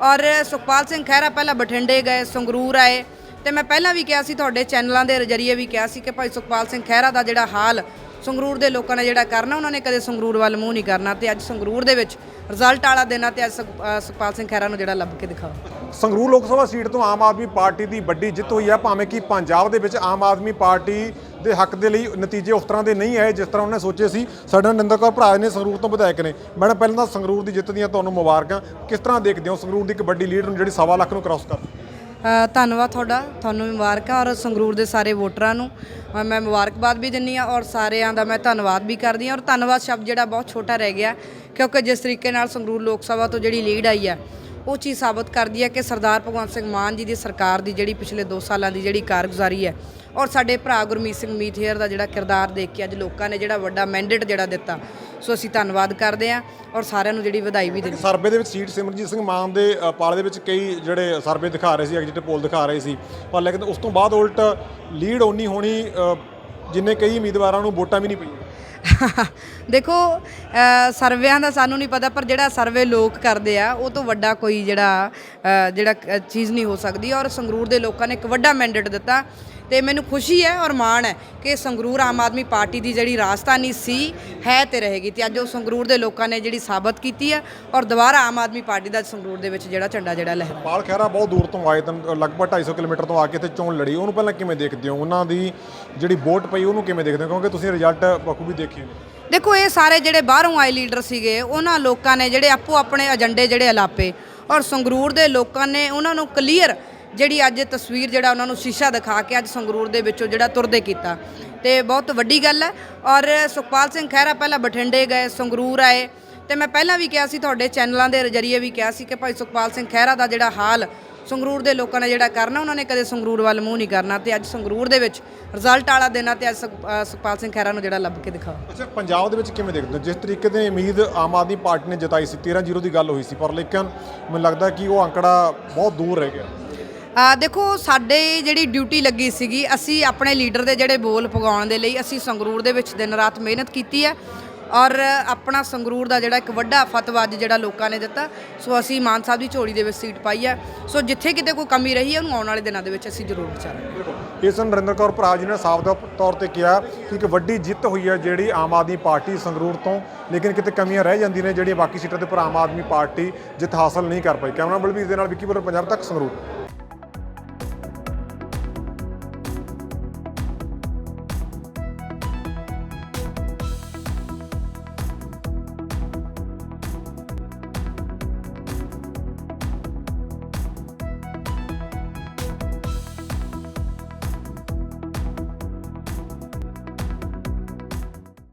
ਔਰ ਸੁਖਪਾਲ ਸਿੰਘ ਖਹਿਰਾ ਪਹਿਲਾਂ ਬਠਿੰਡੇ ਗਏ, ਸੰਗਰੂਰ ਆਏ। ਤੇ ਮੈਂ ਪਹਿਲਾਂ ਵੀ ਕਿਹਾ ਸੀ ਤੁਹਾਡੇ ਚੈਨਲਾਂ ਦੇ ਜ਼ਰੀਏ ਵੀ ਕਿਹਾ ਸੀ ਕਿ ਭਾਈ ਸੁਖਪਾਲ ਸਿੰਘ ਖਹਿਰਾ ਦਾ ਜਿਹੜਾ ਹਾਲ ਸੰਗਰੂਰ ਦੇ ਲੋਕਾਂ ਨੇ ਜਿਹੜਾ ਕਰਨਾ, ਉਹਨਾਂ ਨੇ ਕਦੇ ਸੰਗਰੂਰ ਵੱਲ ਮੂੰਹ ਨਹੀਂ ਕਰਨਾ। ਤੇ ਅੱਜ ਸੰਗਰੂਰ ਦੇ ਵਿੱਚ ਰਿਜ਼ਲਟ ਵਾਲਾ ਦਿਨ ਆ ਤੇ ਅੱਜ ਸੁਖ- ਸੁਖਪਾਲ ਸਿੰਘ ਖਹਿਰਾ ਨੂੰ ਜਿਹੜਾ ਲੱਭ ਕੇ ਦਿਖਾਓ। ਸੰਗਰੂਰ ਲੋਕ ਸਭਾ ਸੀਟ ਤੋਂ ਆਮ ਆਦਮੀ ਪਾਰਟੀ ਦੀ ਵੱਡੀ ਜਿੱਤ ਹੋਈ ਹੈ, ਭਾਵੇਂ ਕਿ ਪੰਜਾਬ ਦੇ ਵਿੱਚ ਆਮ ਆਦਮੀ ਪਾਰਟੀ ਦੇ ਹੱਕ ਦੇ ਲਈ ਨਤੀਜੇ ਉਸ ਤਰ੍ਹਾਂ ਦੇ ਨਹੀਂ ਆਏ ਜਿਸ ਤਰ੍ਹਾਂ ਉਹਨੇ ਸੋਚੇ ਸੀ। ਸਾਡਾ ਨਰਿੰਦਰ ਕੌਰ ਭਰਾ ਨੇ, ਸੰਗਰੂਰ ਤੋਂ ਵਿਧਾਇਕ ਨੇ। ਮੈਡਮ, ਪਹਿਲਾਂ ਤਾਂ ਸੰਗਰੂਰ ਦੀ ਜਿੱਤ ਦੀਆਂ ਤੁਹਾਨੂੰ ਮੁਬਾਰਕਾਂ। ਕਿਸ ਤਰ੍ਹਾਂ ਦੇਖਦੇ ਹੋ ਸੰਗਰੂਰ ਦੀ ਇੱਕ ਵੱਡੀ ਲੀਡ ਨੂੰ ਜਿਹੜੀ ਸਵਾ ਲੱਖ ਨੂੰ ਕ੍ਰਾਸ ਕਰ ਧੰਨਵਾਦ ਤੁਹਾਡਾ। ਤੁਹਾਨੂੰ ਮੁਬਾਰਕਾਂ ਔਰ ਸੰਗਰੂਰ ਦੇ ਸਾਰੇ ਵੋਟਰਾਂ ਨੂੰ। ਮੈਂ ਮੁਬਾਰਕਬਾਦ ਵੀ ਦਿੰਨੀ ਆ ਔਰ ਸਾਰਿਆਂ ਦਾ ਮੈਂ ਧੰਨਵਾਦ ਵੀ ਕਰਦੀ ਆ ਔਰ ਧੰਨਵਾਦ ਸ਼ਬਦ ਜਿਹੜਾ ਬਹੁਤ ਛੋਟਾ ਰਹਿ ਗਿਆ, ਕਿਉਂਕਿ ਜਿਸ ਤਰੀਕੇ ਨਾਲ ਸੰਗਰੂਰ ਲੋਕ ਸਭਾ ਤੋਂ ਜਿਹੜੀ ਲੀਡ ਆਈ ਆ ਉਹ ਚੀਜ਼ ਸਾਬਤ ਕਰਦੀ ਹੈ ਕਿ ਸਰਦਾਰ ਭਗਵੰਤ ਸਿੰਘ ਮਾਨ ਜੀ ਦੀ ਸਰਕਾਰ ਦੀ ਜਿਹੜੀ ਪਿਛਲੇ 2 ਸਾਲਾਂ ਦੀ ਜਿਹੜੀ ਕਾਰਗੁਜ਼ਾਰੀ ਹੈ ਔਰ ਸਾਡੇ ਭਰਾ ਗੁਰਮੀਤ ਸਿੰਘ ਮੀਥੇਰ ਦਾ ਜਿਹੜਾ ਕਿਰਦਾਰ ਦੇਖ ਕੇ ਅੱਜ ਲੋਕਾਂ ਨੇ ਜਿਹੜਾ ਵੱਡਾ ਮੈਂਡੇਟ ਜਿਹੜਾ ਦਿੱਤਾ, ਸੋ ਅਸੀਂ ਧੰਨਵਾਦ ਕਰਦੇ ਆ ਔਰ ਸਾਰਿਆਂ ਨੂੰ ਜਿਹੜੀ ਵਧਾਈ ਵੀ ਦਿੰਦੇ ਸਰਵੇ ਦੇ ਵਿੱਚ ਸੀਟ ਸਿਮਰਜੀਤ ਸਿੰਘ ਮਾਨ ਦੇ ਪਾਲੇ ਦੇ ਵਿੱਚ ਕਈ ਜਿਹੜੇ ਸਰਵੇ ਦਿਖਾ ਰਹੇ ਸੀ, ਐਗਜ਼ਿਟ ਪੋਲ ਦਿਖਾ ਰਹੇ ਸੀ, ਪਰ ਲੇਕਿਨ ਉਸ ਤੋਂ ਬਾਅਦ ਉਲਟ ਲੀਡ ਓਨੀ ਹੋਣੀ ਜਿੰਨੇ ਕਈ ਉਮੀਦਵਾਰਾਂ ਨੂੰ ਵੋਟਾਂ ਵੀ ਨਹੀਂ ਪਈਆਂ। ਦੇਖੋ ਸਰਵਿਆਂ ਦਾ ਸਾਨੂੰ ਨਹੀਂ ਪਤਾ, ਪਰ ਜਿਹੜਾ ਸਰਵੇ ਲੋਕ ਕਰਦੇ ਆ, ਉਹ ਤੋਂ ਵੱਡਾ ਕੋਈ ਜਿਹੜਾ ਜਿਹੜਾ ਚੀਜ਼ ਨਹੀਂ ਹੋ ਸਕਦੀ। ਔਰ ਸੰਗਰੂਰ ਦੇ ਲੋਕਾਂ ਨੇ ਇੱਕ ਵੱਡਾ ਮੈਂਡੇਟ ਦਿੱਤਾ ਤੇ ਮੈਨੂੰ ਖੁਸ਼ੀ ਹੈ ਔਰ ਮਾਣ ਹੈ ਕਿ ਸੰਗਰੂਰ ਆਮ ਆਦਮੀ ਪਾਰਟੀ ਦੀ ਜਿਹੜੀ ਰਾਜਧਾਨੀ ਸੀ, ਹੈ ਤੇ ਰਹੇਗੀ। ਤੇ ਅੱਜ ਉਹ ਸੰਗਰੂਰ ਦੇ ਲੋਕਾਂ ਨੇ ਜਿਹੜੀ ਸਾਬਤ ਕੀਤੀ ਹੈ ਔਰ ਦੁਬਾਰਾ ਆਮ ਆਦਮੀ ਪਾਰਟੀ ਦਾ ਸੰਗਰੂਰ ਦੇ ਵਿੱਚ ਜਿਹੜਾ ਝੰਡਾ ਜਿਹੜਾ ਲਹਿਰਾ ਪਾਲ ਖਹਿਰਾ ਬਹੁਤ ਦੂਰ ਤੋਂ ਆਏ ਤਨ, ਲਗਭਗ 250 ਕਿਲੋਮੀਟਰ ਤੋਂ ਆ ਕੇ ਇੱਥੇ ਚੋਣ ਲੜੀ। ਉਹਨੂੰ ਪਹਿਲਾਂ ਕਿਵੇਂ ਦੇਖਦੇ ਹੋ? ਉਹਨਾਂ ਦੀ ਜਿਹੜੀ ਵੋਟ ਪਈ, ਉਹਨੂੰ ਕਿਵੇਂ ਦੇਖਦੇ ਹੋ? ਕਿਉਂਕਿ ਤੁਸੀਂ ਰਿਜ਼ਲਟ ਬਖੂਬੀ ਦੇਖੇ ਨੇ। ਦੇਖੋ, ਇਹ ਸਾਰੇ ਜਿਹੜੇ ਬਾਹਰੋਂ ਆਏ ਲੀਡਰ ਸੀਗੇ, ਉਹਨਾਂ ਲੋਕਾਂ ਨੇ ਜਿਹੜੇ ਆਪੋ ਆਪਣੇ ਏਜੰਡੇ ਜਿਹੜੇ ਅਲਾਪੇ ਔਰ ਸੰਗਰੂਰ ਦੇ ਲੋਕਾਂ ਨੇ ਉਹਨਾਂ ਨੂੰ ਕਲੀਅਰ ਜਿਹੜੀ ਅੱਜ ਤਸਵੀਰ ਜਿਹੜਾ ਉਹਨਾਂ ਨੂੰ ਸ਼ੀਸ਼ਾ ਦਿਖਾ ਕੇ ਅੱਜ ਸੰਗਰੂਰ ਦੇ ਵਿੱਚੋਂ ਜਿਹੜਾ ਤੁਰਦੇ ਕੀਤਾ। ਤੇ ਬਹੁਤ ਵੱਡੀ ਗੱਲ ਹੈ ਔਰ ਸੁਖਪਾਲ ਸਿੰਘ ਖਹਿਰਾ ਪਹਿਲਾਂ ਬਠਿੰਡੇ ਗਏ, ਸੰਗਰੂਰ ਆਏ। ਤੇ ਮੈਂ ਪਹਿਲਾਂ ਵੀ ਕਿਹਾ ਸੀ, ਤੁਹਾਡੇ ਚੈਨਲਾਂ ਦੇ ਜ਼ਰੀਏ ਵੀ ਕਿਹਾ ਸੀ ਕਿ ਭਾਈ ਸੁਖਪਾਲ ਸਿੰਘ ਖਹਿਰਾ ਦਾ ਜਿਹੜਾ ਹਾਲ ਸੰਗਰੂਰ ਦੇ ਲੋਕਾਂ ਨੇ ਜਿਹੜਾ ਕਰਨਾ ਉਹਨਾਂ ਨੇ ਕਦੇ ਸੰਗਰੂਰ ਵੱਲ ਮੂੰਹ ਨਹੀਂ ਕਰਨਾ ਤੇ ਅੱਜ ਸੰਗਰੂਰ ਦੇ ਵਿੱਚ ਰਿਜ਼ਲਟ ਵਾਲਾ ਦਿਨ ਆ ਤੇ ਅੱਜ ਸੁਖਪਾਲ ਸਿੰਘ ਖਹਿਰਾ ਨੂੰ ਜਿਹੜਾ ਲੱਭ ਕੇ ਦਿਖਾਓ। ਅੱਛਾ ਪੰਜਾਬ ਦੇ ਵਿੱਚ ਕਿਵੇਂ ਦੇਖਦੇ ਹੋ? ਜਿਸ ਤਰੀਕੇ ਦੀ ਉਮੀਦ ਆਮ ਆਦਮੀ ਪਾਰਟੀ ਨੇ ਜਤਾਈ ਸੀ 13-0 ਦੀ ਗੱਲ ਹੋਈ ਸੀ ਪਰ ਲੇਕਿਨ ਮੈਨੂੰ ਲੱਗਦਾ ਕਿ ਉਹ ਅੰਕੜਾ ਬਹੁਤ ਦੂਰ ਰਹਿ ਗਿਆ। ਆ ਦੇਖੋ ਸਾਡੇ ਜਿਹੜੀ ਡਿਊਟੀ ਲੱਗੀ ਸੀਗੀ ਅਸੀਂ ਆਪਣੇ ਲੀਡਰ ਦੇ ਜਿਹੜੇ ਬੋਲ ਪਗਾਉਣ ਦੇ ਲਈ ਅਸੀਂ ਸੰਗਰੂਰ ਦੇ ਵਿੱਚ ਦਿਨ ਰਾਤ ਮਿਹਨਤ ਕੀਤੀ ਹੈ। ਔਰ ਆਪਣਾ ਸੰਗਰੂਰ ਦਾ ਜਿਹੜਾ ਇੱਕ ਵੱਡਾ ਫਤਵਾ ਅੱਜ ਜਿਹੜਾ ਲੋਕਾਂ ਨੇ ਦਿੱਤਾ, ਸੋ ਅਸੀਂ ਮਾਨ ਸਾਹਿਬ ਦੀ ਝੋਲੀ ਦੇ ਵਿੱਚ ਸੀਟ ਪਾਈ ਹੈ। ਸੋ ਜਿੱਥੇ ਕਿਤੇ ਕੋਈ ਕਮੀ ਰਹੀ ਹੈ, ਉਹਨੂੰ ਆਉਣ ਵਾਲੇ ਦਿਨਾਂ ਦੇ ਵਿੱਚ ਅਸੀਂ ਜ਼ਰੂਰ ਵਿਚਾਰਾਂਗੇ। ਇਸ ਨਰਿੰਦਰ ਕੌਰ ਭਰਾ ਜੀ ਨੇ ਸਾਫ਼ ਤੌਰ ਤੇ ਕਿਹਾ ਕਿ ਇੱਕ ਵੱਡੀ ਜਿੱਤ ਹੋਈ ਹੈ ਜਿਹੜੀ ਆਮ ਆਦਮੀ ਪਾਰਟੀ ਸੰਗਰੂਰ ਤੋਂ, ਲੇਕਿਨ ਕਿਤੇ ਕਮੀਆਂ ਰਹਿ ਜਾਂਦੀਆਂ ਨੇ ਜਿਹੜੀਆਂ ਬਾਕੀ ਸੀਟਾਂ ਤੇ ਪਰ ਆਮ ਆਦਮੀ ਪਾਰਟੀ ਜਿੱਤ ਹਾਸਲ ਨਹੀਂ ਕਰ ਪਾਈ। ਕੈਮਰਾ ਬਲਬੀਰ ਦੇ ਨਾਲ ਵਿੱਕੀ ਬੁਲਰ ਪੰਜਾਬ ਤੱਕ ਸੰਗਰੂਰ।